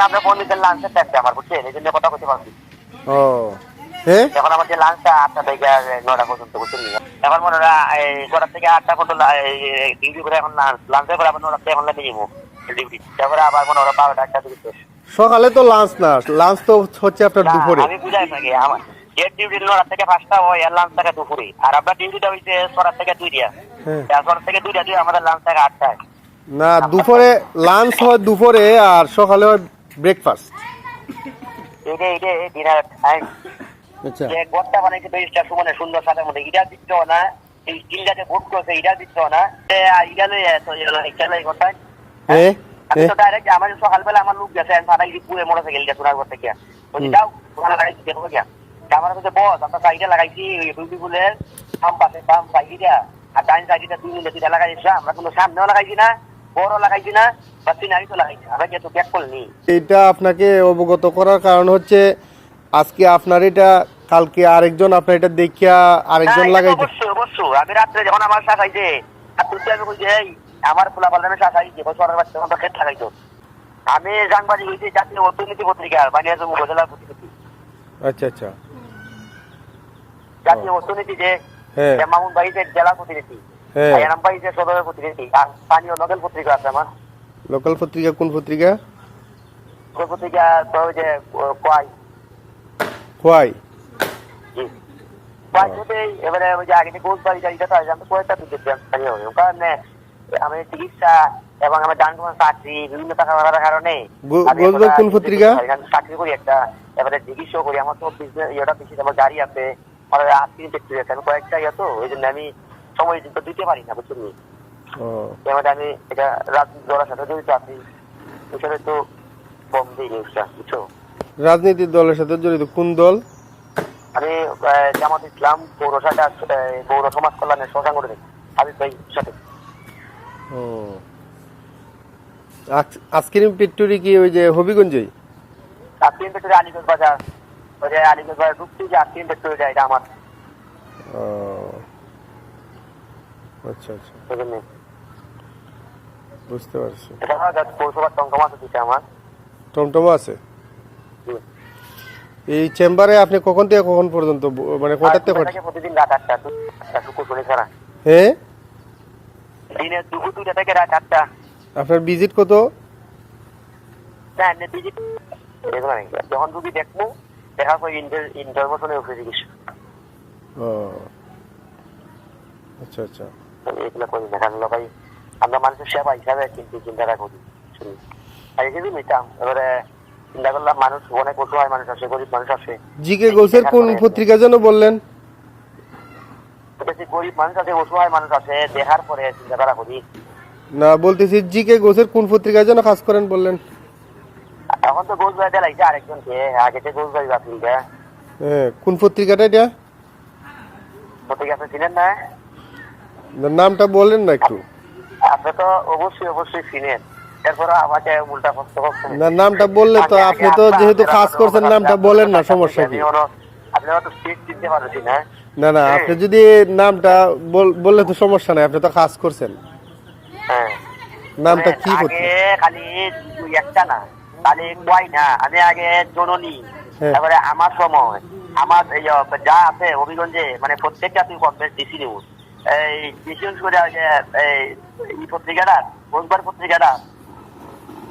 এখন আমরা লাঞ্চের টাইমটা আমার বুঝছেন? এই জন্য কথা বলতে পারছি। ও। এখন আমাদের লাঞ্চটা আটটা থেকে নটা পর্যন্ত বুঝছেন? এখন মনে হয় থেকে আটটা পর্যন্ত ডিউটি করে এখন লাঞ্চের পরে আবার নটা থেকে এখন লাগে যাব ডিউটি তারপরে আবার মনে হয় বারোটা একটা দিকে সকালে তো লাঞ্চ না লাঞ্চ তো হচ্ছে আপনার দুপুরে। আমি বুঝাই থাকি আমার এর ডিউটি নটা থেকে পাঁচটা হয় আর লাঞ্চ থাকে দুপুরে। আর আপনার ডিউটিটা হইছে ছটা থেকে দুইটা। হ্যাঁ। ছটা থেকে দুইটা দিয়ে আমাদের লাঞ্চ থাকে আটটায়। না দুপুরে লাঞ্চ হয় দুপুরে আর সকালে হয় ব্রেকফাস্ট আচ্ছা। যে বানাইছে বেরিস্টার সুমনে সুন্দর সাথে মধ্যে এটা দিচ্ছ না এই চিন্তাতে ভোট করছে এটা দিচ্ছ না। এ, লই তো এটা লই করতে আমি তো ডাইরেক্ট আমার সকালবেলা আমার লোক গেছে সারা পুরে সাইকেল দিয়ে সোনার করতে গিয়া বলছি যাও ওখানে লাগাইছি দেখো গিয়া। আমার কাছে বস আপনার সাইডে লাগাইছি দুই ফুলের পাম্প আছে পাম্প সাইডে আর ডাইন সাইডে দুই মিনিট দুইটা লাগাইছি আমরা কোনো সামনেও লাগাইছি না। বড় লাগাইছি না বা সিনারি তো লাগাইছি আমরা গিয়ে তো ব্যাক করলি। এটা আপনাকে অবগত করার কারণ হচ্ছে আজকে আপনার এটা কালকে আরেকজন আপনার এটা দেখিয়া আরেকজন লাগাইতে অবশ্যই অবশ্যই। আমি রাত্রে যখন আমার শ্বাস আইছে আর তুই আমি কইছি এই আমার খোলা পাল্টামে শ্বাস আইছে বছরের বাচ্চা তখন তো খেত লাগাইতো আমি সাংবাদিক হইছি জাতীয় অর্থনীতি পত্রিকার বানিয়াজ উপজেলার প্রতিনিধি আচ্ছা আচ্ছা। জাতীয় অর্থনীতি যে হ্যাঁ। যে মামুন ভাইজের জেলা প্রতিনিধি হ্যাঁ। আয়ারাম ভাইজের সদরের প্রতিনিধি আর স্থানীয় লোকাল পত্রিকা আছে আমার। লোকাল পত্রিকা কোন পত্রিকা? ওই পত্রিকা তো যে ও- কয় খোয়াই? জি। এবারে ওই যে আগে যে বাড়ি গাড়িটা তো আমি কয়েকটা দিকে স্থানীয় হয়ে কারণ আমি চিকিৎসা এবং আমার ডান কোনো চাকরি বিভিন্ন টাকা কারণে কোন পত্রিকা? চাকরি করি একটা এবারে চিকিৎসা করি। আমার তো বিজনেস ইয়েটা বেশি আমার গাড়ি আছে। আমার আত্মীয় দেখতে আছে। আমি কয়েকটা ইয়ে তো ওই জন্য আমি সময় তো দিতে পারি না বুঝছেন এবার আমি এটা রাজনীতি দলের সাথে জড়িত আছি তো নিউজটা বুঝছ? রাজনীতির দলের সাথে জড়িত কোন দল? আমি জামাত ইসলাম পৌর শাখা আহ, পৌর সমাজ কল্যাণের হাবিব ভাই সাথে। ও। আইসক্রিম পেট্টুরি কি ওই যে হবিগঞ্জেই? আজকিন পেট্রোল আলিগঞ্জ বাজার ওই যে আলিগঞ্জ বাজার ঢুকছি যে আজকিন পেট্রোল এটা এটা আমার। ও। আচ্ছা আচ্ছা। বুঝতে পারছি। পৌরসভার আছে আমার। টমটমও আছে? এই চেম্বারে আপনি কখন থেকে কখন পর্যন্ত মানে কটার থেকে কটা? প্রতিদিন রাত আটটা শুক্র শনি ছাড়া হ্যাঁ দিনে দুপুর দুইটা থেকে রাত আটটা। আপনার ভিজিট কত? না এমনি ভিজিট যখন রুগী দেখব দেখার পর ইন্টার ইন্টারভেশনে উঠে জিজ্ঞেস ও। আচ্ছা আচ্ছা। আমি এগুলো করি না কারণ ভাই আমরা মানুষের সেবা হিসাবে কিন্তু চিন্তাটা করি শুনি আর এই যদি নিতাম এবারে চিন্তা করলাম মানুষ অনেক অসহায় মানুষ আছে গরিব মানুষ আছে। জিকে গোসের কোন পত্রিকা যেন বললেন? গরিব মানুষ আছে অসহায় মানুষ আছে দেখার পরে করি না বলতেছি জিকে গোসের কোন পত্রিকা যেন কাজ করেন বললেন? এখন তো গোল বাড়িতে লাগছে আরেকজনকে আগে যে গোল বাড়ি বাতিল হ্যাঁ কোন পত্রিকাটা এটা না না, নামটা বলেন না একটু। আপনি তো অবশ্যই অবশ্যই চিনেন। এরপরে আমাকে উল্টা কষ্ট করছেন। না নামটা বললে তো আপনি তো যেহেতু কাজ করছেন নামটা বলেন না সমস্যা কি? আপনি স্পিড চিনতে পারছেন হ্যাঁ? না না আপনি যদি নামটা বললে তো সমস্যা নাই আপনি তো কাজ করছেন। হ্যাঁ। নামটা কি খালি দুই একটা না খালি কয় না আমি আগে জননী হ্যাঁ। তারপরে আমার সময় আমার এই যা আছে হবিগঞ্জে মানে প্রত্যেকটা তুই কম বেশ ডিসি নিউজ এই বিশেষ করে যে এই পত্রিকাটা রোজবার পত্রিকাটা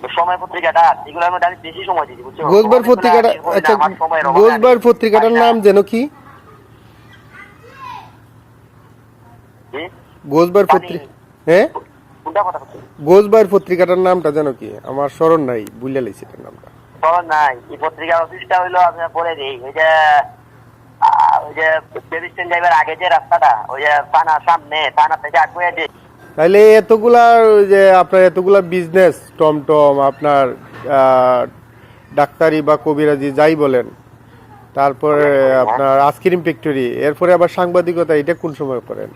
সময় পত্রিকাটা এগুলোর মধ্যে আমি বেশি সময় দিই বুঝছ? গোসবার পত্রিকাটা আমি করি না, আচ্ছা পত্রিকাটার নাম যেন কি? পত্রিকা হ্যাঁ পত্রিকাটার নামটা যেন কি? আমার স্মরণ নাই বুঝলে লাইছি নামটা। খবর নাই। এই পত্রিকার অফিসটা হইল আপনার বলে দিই ওই যে আহ, ওই যে বেবি যাইবার আগে যে রাস্তাটা ওই যে থানা সামনে থানা থেকে আগুয়ে যে তাইলে এতগুলা যে আপনার এতগুলা বিজনেস টমটম আপনার ডাক্তারি বা কবিরাজি যাই বলেন তারপরে আপনার আইসক্রিম ফ্যাক্টরি এরপরে আবার সাংবাদিকতা এটা কোন সময় করেন?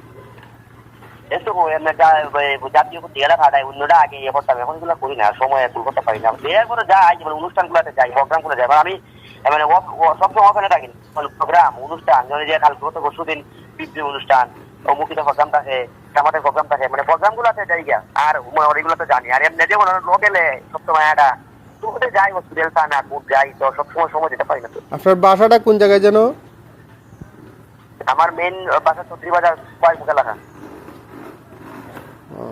আমি মানে সবসময় ওখানে থাকি প্রোগ্রাম অনুষ্ঠান যেমন যে কালকে গত পরশুদিন পিতৃ অনুষ্ঠান অমুকিত প্রোগ্রাম থাকে আমাদের প্রোগ্রাম থাকে মানে প্রোগ্রামগুলো আছে যাই আর ওইগুলো তো জানি। আর এমনি যে লোকেলে সবসময় একটা যাই হসপিটাল তা কোর্ট যাই তো সবসময় সময় দিতে পারি না তো। আপনার বাসাটা কোন জায়গায় যেন? আমার মেন বাসা চৌত্রিশ বাজার কয়েক মুখ ও।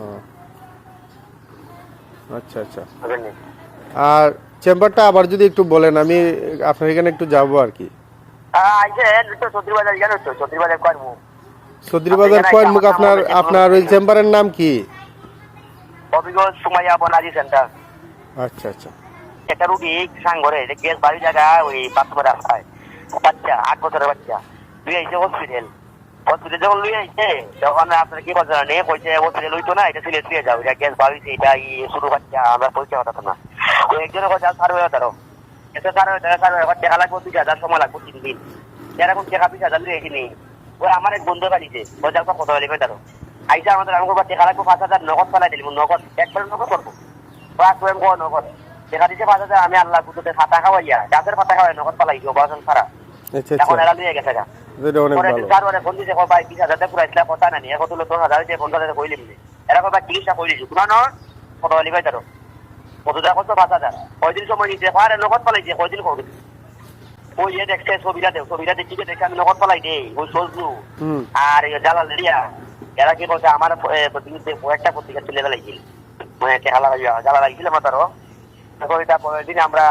আচ্ছা আচ্ছা। আর চেম্বারটা আবার যদি একটু বলেন আমি আপনার এখানে একটু যাব আর কি। সদরি বাজার কয়েন মুখ। আপনার আপনার ওই চেম্বারের নাম কি? অভিজ্ঞ সুমাইয়া বনাজি সেন্টার। আচ্ছা আচ্ছা। একটা রুগী সাংঘরে গ্যাস বাড়ি জায়গা ওই বাথরুমের রাস্তায় বাচ্চা আট বছরের বাচ্চা। লুই আইছে হসপিটাল হসপিটাল যখন লুই আইছে তখন আপনার কি বলছে না কইছে হসপিটাল হইতো না এটা সিলেট দিয়ে যাও এটা গ্যাস বাড়িছে এটা শুরু বাচ্চা আমরা পরিচয় হতো না। একজনের কথা সার্ভে হতারো এসে সার্ভে হতে সার্ভে হতে টাকা লাগবে দুই হাজার সময় লাগবে তিন দিন। এরকম টাকা বিশ হাজার লুই আইছিনি ওই আমার এক বন্ধু বাড়িতে ওই যাও কত লাগবে তারও আইসা আমাদের আমি করব টাকা লাগবে পাঁচ হাজার নগদ ফেলাই দিলি নগদ একবার নগদ করব। পাঁচ করে গো নগদ। দেখা দিচ্ছে পাঁচ হাজার আমি আল্লাহ পুজোতে ফাতা খাওয়াইয়া গাছের পাতা খাওয়াই নগদ পালাই অপারেশন ছাড়া। আচ্ছা এখন আচ্ছা এরা লিয়ে গেছে গা। কথা না নিয়ে কত দশ হাজার দিয়ে ফোন করে কইলি মিলে এরা ভাই চিকিৎসা কইলিছি শুনা ন কত বলি ভাই তারো কত টাকা কত পাঁচ হাজার কয়দিন সময় নিতে পারে নগদ পালাইছে কয়দিন কবে ওই দেখছে ছবিটা দেখ ছবিটা দেখি দেখে আমি নগদ পালাই দেই ওই আর জালাল লিয়া এরা কি বলছে আমার একটা পত্রিকা তুলে মানে টেহালা জ্বালা মাতারও পরের দিন আমরা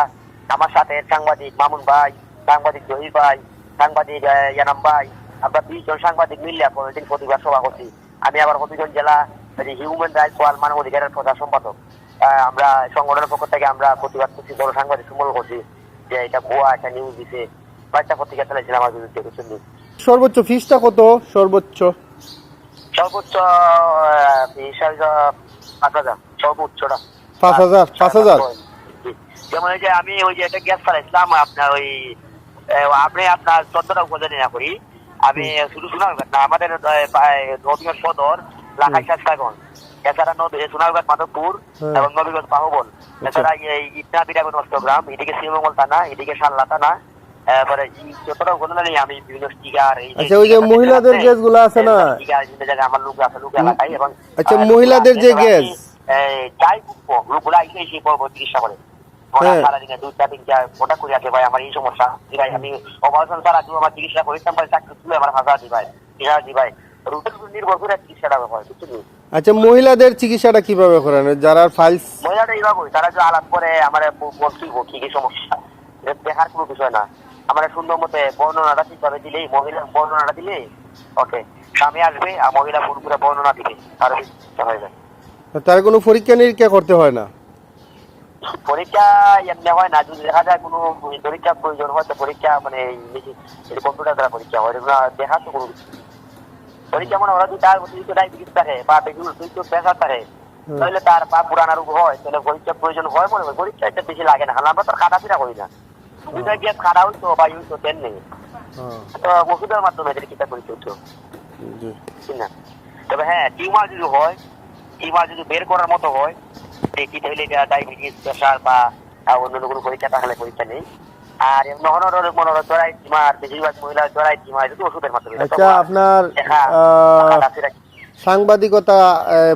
আমার সাথে সাংবাদিক মামুন ভাই সাংবাদিক জহির ভাই সাংবাদিক ইয়ানাম ভাই আমরা বিশ জন সাংবাদিক মিলিয়া পরের দিন প্রতিবাদ সভা করছি। আমি আবার হবিগঞ্জ জেলা হিউম্যান রাইটস ওয়াল মানব অধিকারের প্রধান সম্পাদক। আমরা সংগঠনের পক্ষ থেকে আমরা প্রতিবাদ করছি বড় সাংবাদিক সম্মেলন করছি যে এটা ভুয়া একটা নিউজ দিছে কয়েকটা পত্রিকা চালাইছিল আমার বিরুদ্ধে কিছু news। সর্বোচ্চ ফিসটা কত? সর্বোচ্চ? সর্বোচ্চ যা পাঁচ হাজার সর্বোচ্চটা। পাঁচ হাজার পাঁচ হাজার? যেমন ওই যে আমি ওই যে একটা গ্যাস চালাইছিলাম আপনার ওই আপনি আপনার চোদ্দটা উপজেলা না করি। আমি শুধু সোনারঘাট না আমাদের নদীগঞ্জ সদর লাখাই শাস্তাগঞ্জ এছাড়া নদী সোনারঘাট মাধবপুর হ্যাঁ। এবং নবীগঞ্জ বাহুবল এছাড়া এই ইটনা বিরাগন অষ্টগ্রাম এদিকে শ্রীমঙ্গল থানা এদিকে সাল্লা থানা এবারে যতটা উপজেলা নেই আমি বিভিন্ন স্টিকার আচ্ছা, ওই যে মহিলাদের গ্যাসগুলো আছে না? স্টিকার বিভিন্ন জায়গায় আমার লোক আছে লোক এলাকায় এবং আচ্ছা, মহিলাদের যে গ্যাস? যাই লোকগুলা চিকিৎসা করে হ্যাঁ। ওটা করে আছে ভাই আমার এই সমস্যা ভাই আমি অপারেশন ছাড়া আমার চিকিৎসা করিতাম ভাই চাকরি তুলে আমার হাজার দি ভাই হাজার দি ভাই রুটের উপর নির্ভর করে চিকিৎসাটা হয় বুঝলি আচ্ছা মহিলাদের চিকিৎসাটা কীভাবে করেন? যারা ফাইলস মহিলাটা এইভাবে তারা যে আলাপ করে আমার বলছি কি কি সমস্যা দেখার কোনো বিষয় না। আমার সুন্দর মতে বর্ণনাটা ঠিকভাবে দিলেই মহিলা বর্ণনাটা দিলেই ওকে স্বামী আসবে আর মহিলা পুরোপুরি বর্ণনা দিবে তার হয়ে যায় তার কোনো পরীক্ষা নিরীক্ষা করতে হয় না? পরীক্ষা এমনি হয় না যদি দেখা যায় কোনো পরীক্ষা প্রয়োজন হয় তো পরীক্ষা মানে কম্পিউটার দ্বারা পরীক্ষা হয় দেখা তো কোনো কিছু। পরীক্ষা মানে ওরা যদি তার অতিরিক্ত ডায়াবেটিস থাকে বা অতিরিক্ত প্রেশার থাকে তাহলে তার বা পুরানা রোগ হয় তাহলে পরীক্ষা প্রয়োজন হয় মনে হয় পরীক্ষা একটা বেশি লাগে না আমরা তো খাটা পিটা করি না। দুটা গ্যাস খাটা হইতো বা ইউজ তেল নেই। তো ওষুধের মাধ্যমে এদের চিন্তা করি চলতো। না? তবে হ্যাঁ টিউমার যদি হয় টিউমার যদি বের করার মতো হয় দেখি তাহলে ডায়াবেটিস প্রেশার বা অন্য কোনো পরীক্ষা তাহলে পরীক্ষা নেই। আর মনে হয় জড়াই টিমার বেশিরভাগ মহিলা জড়াই টিমার যদি ওষুধের মাধ্যমে। আচ্ছা আপনার? সাংবাদিকতা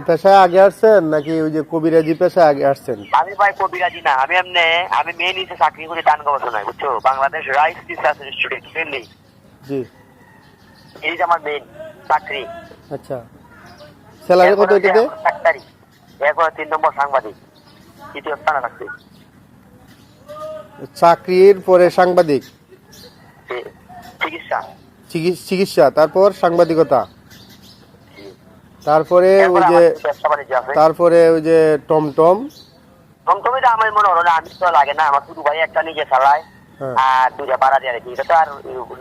পেশায় আগে আসছেন নাকি ওই যে কবিরাজি পেশায় আগে আসছেন? আমি ভাই কবিরাজি না আমি এমনি আমি মেন হিসেবে চাকরি করি দান গবেষণায় বুঝছ? Bangladesh rice research institute mainly জি। এই যে আমার মেন চাকরি। আচ্ছা। স্যালারি কত এটাতে? ডাক্তারি তিন নম্বর সাংবাদিক তৃতীয় স্থানে থাকছে। চাকরির পরে সাংবাদিক? চিকিৎসা। চিকিৎসা তারপর সাংবাদিকতা? তারপরে ওই যে তারপরে ওই যে টমটম? টমটমে তো আমার মনে হলো না আমি তো লাগে না আমার শুধু ভাই একটা নিজে চালায় হ্যাঁ। আর দিয়ে রেখে এটা তো আর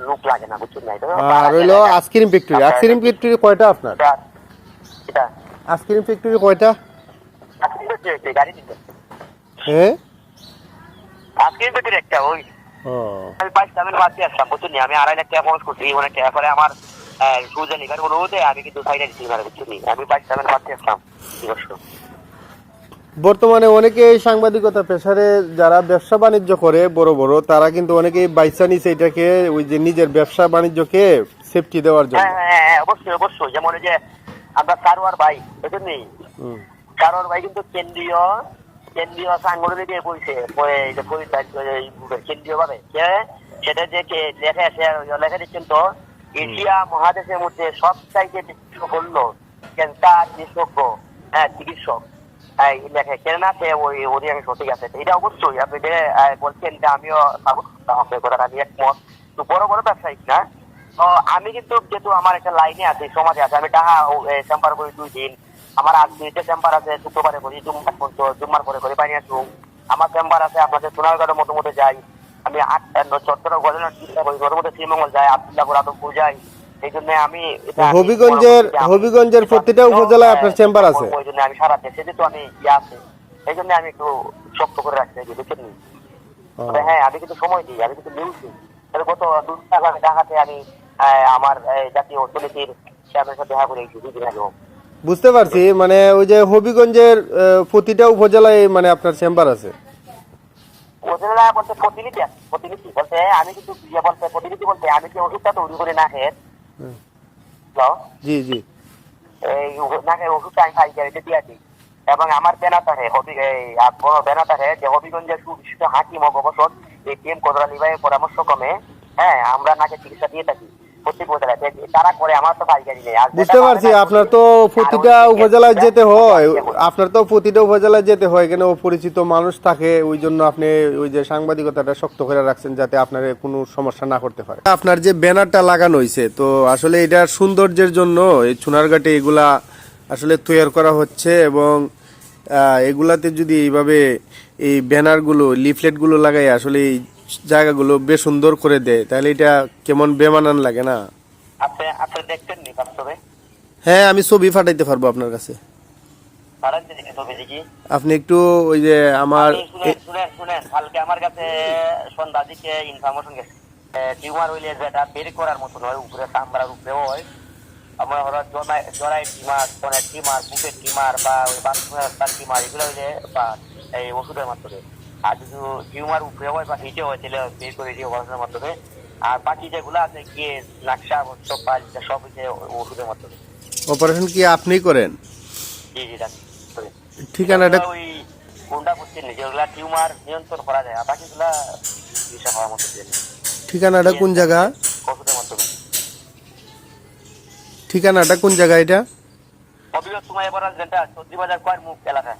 লোক লাগে না বুঝছেন না এটা তো ভাড়া আর হইল আইসক্রিম ফ্যাক্টরি। আইসক্রিম ফ্যাক্টরি কয়টা আপনার? আইসক্রিম ফ্যাক্টরি কয়টা? হ্যাঁ? আজকে ভিতরে একটা ওই আমি বাইশ আমি বাদ দিয়ে আসলাম আমি আড়াই লাখ টাকা খরচ করছি অনেক টাকা আমার সুজা লিখার অনুরোধে আমি কিন্তু সাইডে দিচ্ছি না? আমি বাইশ আমি বাদ দিয়ে আসলাম কি বর্তমানে অনেকে এই সাংবাদিকতা পেশারে যারা ব্যবসা বাণিজ্য করে বড় বড় তারা কিন্তু অনেকেই বাইসা নিছে এটাকে ওই যে নিজের ব্যবসা বাণিজ্যকে সেফটি দেওয়ার জন্য। হ্যাঁ হ্যাঁ হ্যাঁ অবশ্যই অবশ্যই যেমন ওই যে আমরা কারোয়ার ভাই বুঝছেন নি? হুম। সারোয়ার ভাই কিন্তু কেন্দ্রীয় কেন্দ্রীয় সাংগঠনিক দিয়ে বলছে পরে যে পরিচালিত কেন্দ্রীয় ভাবে সেটা যে লেখা লেখা দিচ্ছেন তো এশিয়া মহাদেশের মধ্যে হল ক্যান্সার বিশেষজ্ঞ হ্যাঁ চিকিৎসক। লেখে কেননা সে ওই অধিকাংশ আছে। এটা অবশ্যই আপনি যে বলছেন যে আমিও কথাটা আমি একমত। তো বড় বড় ব্যবসায়িক না। আমি কিন্তু যেহেতু আমার একটা লাইনে আছে সমাজে আছে আমি টাকা চেম্বার করি দুই দিন। আমার আজ দুইটা চেম্বার আছে শুক্রবারে করি জুম্মার পর্যন্ত জুম্মার পরে করি বানিয়ে আসুন আমার চেম্বার আছে আপনাদের সোনারগড়ের মতো মতো যাই। আমি গজনের চিন্তা করি ওর শ্রীমঙ্গল যাই আবদুল্লাপুর আদমপুর যাই। এই জন্য আমি হবিগঞ্জের- হবিগঞ্জের প্রতিটা উপজেলায় আপনার চেম্বার আছে? ওই জন্য আমি সারা দেশে যেহেতু আমি ইয়ে আছে এই জন্য আমি একটু শক্ত করে রাখতে চাই বুঝছেন হ্যাঁ আমি কিন্তু সময় দিই আমি কিন্তু নিউজ দিই তাহলে গত দু টাকা আমি আমার জাতীয় অর্থনীতির সাথে দেখা করে দুদিন আগেও বুঝতে পারছি মানে ওই যে হবিগঞ্জের প্রতিটা উপজেলায় মানে আপনার চেম্বার আছে। ওজনেলা বলতে প্রতিনিধি প্রতিনিধি বলতে আমি কিন্তু ইয়ে বলতে প্রতিনিধি বলতে আমি কি ওষুধটা তৈরি করে না খেয়ে জি জি। এই ওষুধ- ওষুধটা আমি পাইকারিতে দিয়ে দিই এবং আমার হবি এই থাকে যে হবিগঞ্জের সুবিশিষ্ট হাকিম ও গবেষক এই টিএম কোদরালি ভাইয়ের পরামর্শ ক্রমে হ্যাঁ আমরা নাকে চিকিৎসা দিয়ে থাকি। বুঝতে পারছি আপনার তো প্রতিটা উপজেলায় যেতে হয়। আপনার তো প্রতিটা উপজেলায় যেতে হয় এখানে পরিচিত মানুষ থাকে ওই জন্য আপনি ওই যে সাংবাদিকতাটা শক্ত করে রাখছেন যাতে আপনার কোনো সমস্যা না করতে পারে। আপনার যে ব্যানারটা লাগানো হয়েছে তো আসলে এটার সৌন্দর্যের জন্য এই চুনারঘাটে এগুলা আসলে তৈরি করা হচ্ছে এবং এগুলাতে যদি এইভাবে এই ব্যানারগুলো লিফলেটগুলো লাগাই আসলে জায়গাগুলো বেশ সুন্দর করে দেয় তাহলে এটা কেমন বেমানান লাগে না? আপনি আপনি দেখতেন নি বাস্তবে হ্যাঁ আমি ছবি ফাটাইতে পারব আপনার কাছে। আপনি একটু ওই যে আমার শুনেন শুনেন কালকে আমার কাছে সন্ধ্যা দিকে ইনফরমেশন গেছে। টিউমার হইলে যেটা বের করার মতো নয় উপরে চামড়ার উপরে হয়। আমার হলো জরাই টিমার কোনের টিমার বুকের টিমার বা ওই বাথরুমের টিমার এগুলো হইলে বা এই ওষুধের মাধ্যমে। আর যদি টিউমার উপরে হয় বা হিটে হয় তাহলে বের করে দিয়ে ওষুধের মাধ্যমে। আর বাকি যেগুলো আছে গিয়ে নাকশা সব সব হচ্ছে ওষুধের মাধ্যমে। অপারেশন কি আপনি করেন? জি জি ডাক্তার ঠিকানাটা ওই গুন্ডা করছে যেগুলা টিউমার নিয়ন্ত্রণ করা যায় আর বাকিগুলা চিকিৎসা হওয়ার মতো ঠিকানাটা কোন জায়গা? ওষুধের মাধ্যমে। ঠিকানাটা কোন জায়গা এটা? অবিগত সময় এবার যেটা চৌধুরী বাজার কয়ের মুখ এলাকায়।